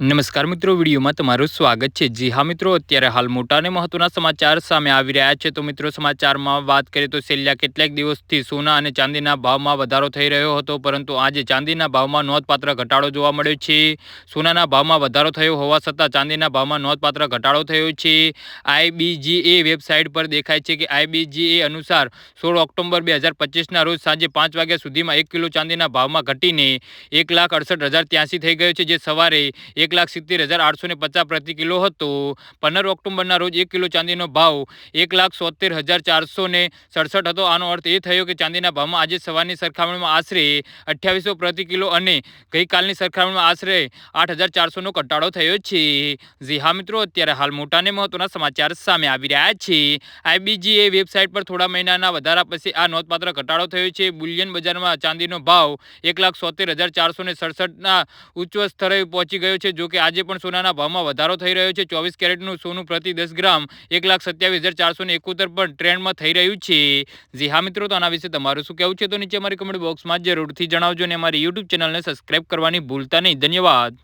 નમસ્કાર મિત્રો, વિડીયોમાં તમારું સ્વાગત છે. જી હા મિત્રો, અત્યારે હાલ મોટા અને મહત્વના સમાચાર સામે આવી રહ્યા છે. તો મિત્રો, સમાચારમાં વાત કરીએ તો છેલ્લા કેટલાક દિવસથી સોના અને ચાંદીના ભાવમાં વધારો થઈ રહ્યો હતો. પરંતુ આજે ચાંદીના ભાવમાં નોંધપાત્ર ઘટાડો જોવા મળ્યો છે. સોનાના ભાવમાં વધારો થયો હોવા છતાં ચાંદીના ભાવમાં નોંધપાત્ર ઘટાડો થયો છે. આઈબીજીએ વેબસાઇટ પર દેખાય છે કે આઈબીજીએ અનુસાર સોળ ઓક્ટોબર બે હજાર રોજ સાંજે પાંચ વાગ્યા સુધીમાં એક કિલો ચાંદીના ભાવમાં ઘટીને એક લાખ અડસઠ હજાર ત્યાંસી થઈ ગયો છે. જે સવારે એક લાખ સિત્તેર હજાર આઠસો ને પચાસ પ્રતિ કિલો હતો. પંદર ઓક્ટોબરના રોજ એક કિલો ચાંદીનો ભાવ એક લાખ સોતેર હજાર ચારસો ને સડસઠ હતો. આનો અર્થ એ થયો કે ચાંદીના ભાવમાં આજે સવારની સરખામણીમાં આશરે અઠ્યાવીસો પ્રતિ કિલો અને ગઈકાલની સરખામણીમાં આશરે આઠ હજાર ચારસોનો ઘટાડો થયો છે. જી હા મિત્રો, અત્યારે હાલ મોટાને મહત્ત્વના સમાચાર સામે આવી રહ્યા છે. આઈબીજીએ વેબસાઇટ પર થોડા મહિનાના વધારા પછી આ નોંધપાત્ર ઘટાડો થયો છે. બુલિયન બજારમાં ચાંદીનો ભાવ એક લાખ સોતેર હજાર ચારસો ને સડસઠના ઉચ્ચ સ્તરે પહોંચી ગયો છે. જો કે આજે પણ સોનાના ભાવમાં વધારો થઈ રહ્યો છે. ચોવીસ કેરેટનું સોનું પ્રતિ દસ ગ્રામ એક લાખ સત્યાવીસ હજાર ચારસો ને એકોતેર પણ ટ્રેન્ડમાં થઈ રહ્યું છે. જી હા મિત્રો, તો આના વિશે તમારું શું કહેવું છે? તો નીચે અમારી કમેન્ટ બોક્સમાં જરૂરથી જણાવજો અને અમારી યુટ્યુબ ચેનલને સબસ્ક્રાઈબ કરવાની ભૂલતા નહીં. ધન્યવાદ.